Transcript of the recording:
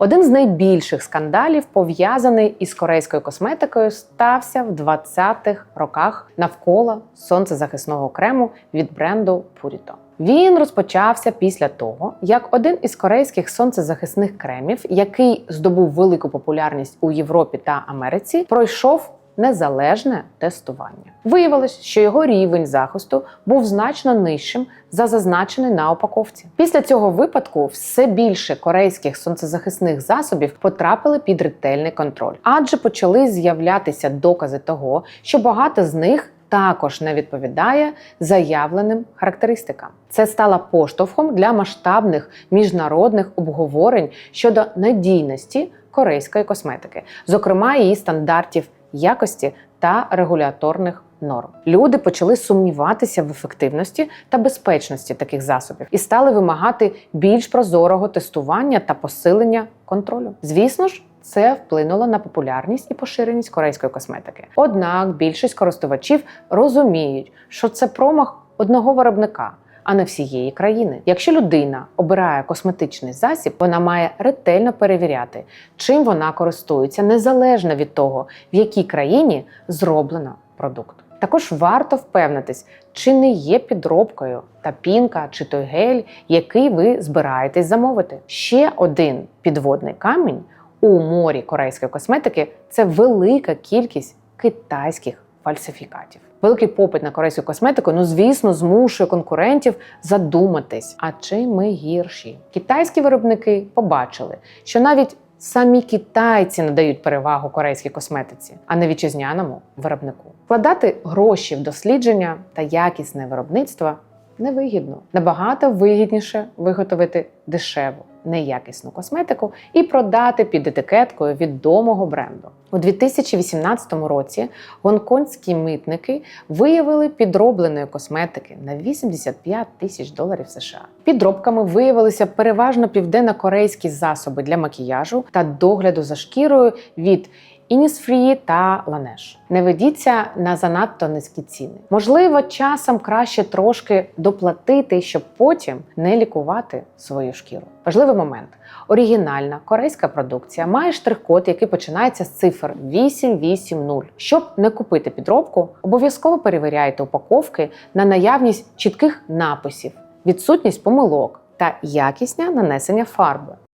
Один з найбільших скандалів, пов'язаний із корейською косметикою, стався в 20-х роках навколо сонцезахисного крему від бренду Purito. Він розпочався після того, як один із корейських сонцезахисних кремів, який здобув велику популярність у Європі та Америці, пройшов незалежне тестування. Виявилось, що його рівень захисту був значно нижчим за зазначений на упаковці. Після цього випадку все більше корейських сонцезахисних засобів потрапили під ретельний контроль, адже почали з'являтися докази того, що багато з них також не відповідає заявленим характеристикам. Це стало поштовхом для масштабних міжнародних обговорень щодо надійності корейської косметики, зокрема її стандартів якості та регуляторних норм. Люди почали сумніватися в ефективності та безпечності таких засобів і стали вимагати більш прозорого тестування та посилення контролю. Звісно ж. Це вплинуло на популярність і поширеність корейської косметики. Однак більшість користувачів розуміють, що це промах одного виробника, а не всієї країни. Якщо людина обирає косметичний засіб, вона має ретельно перевіряти, чим вона користується, незалежно від того, в якій країні зроблено продукт. Також варто впевнитись, чи не є підробкою та пінка чи той гель, який ви збираєтесь замовити. Ще один підводний камінь у морі корейської косметики це велика кількість китайських фальсифікатів. Великий попит на корейську косметику, ну звісно, змушує конкурентів задуматись, а чи ми гірші. Китайські виробники побачили, що навіть самі китайці надають перевагу корейській косметиці, а не вітчизняному виробнику. Вкладати гроші в дослідження та якісне виробництво невигідно. Набагато вигідніше виготовити дешеву, неякісну косметику і продати під етикеткою відомого бренду. У 2018 році гонконгські митники виявили підробленої косметики на 85 тисяч доларів США. Підробками виявилися переважно південно-корейські засоби для макіяжу та догляду за шкірою від Innisfree та Laneige. Не ведіться на занадто низькі ціни. Можливо, часом краще трошки доплатити, щоб потім не лікувати свою шкіру. Важливий момент: оригінальна корейська продукція має штрих-код, який починається з цифр 880. Щоб не купити підробку, обов'язково перевіряйте упаковки на наявність чітких написів, відсутність помилок та якісне нанесення фарби.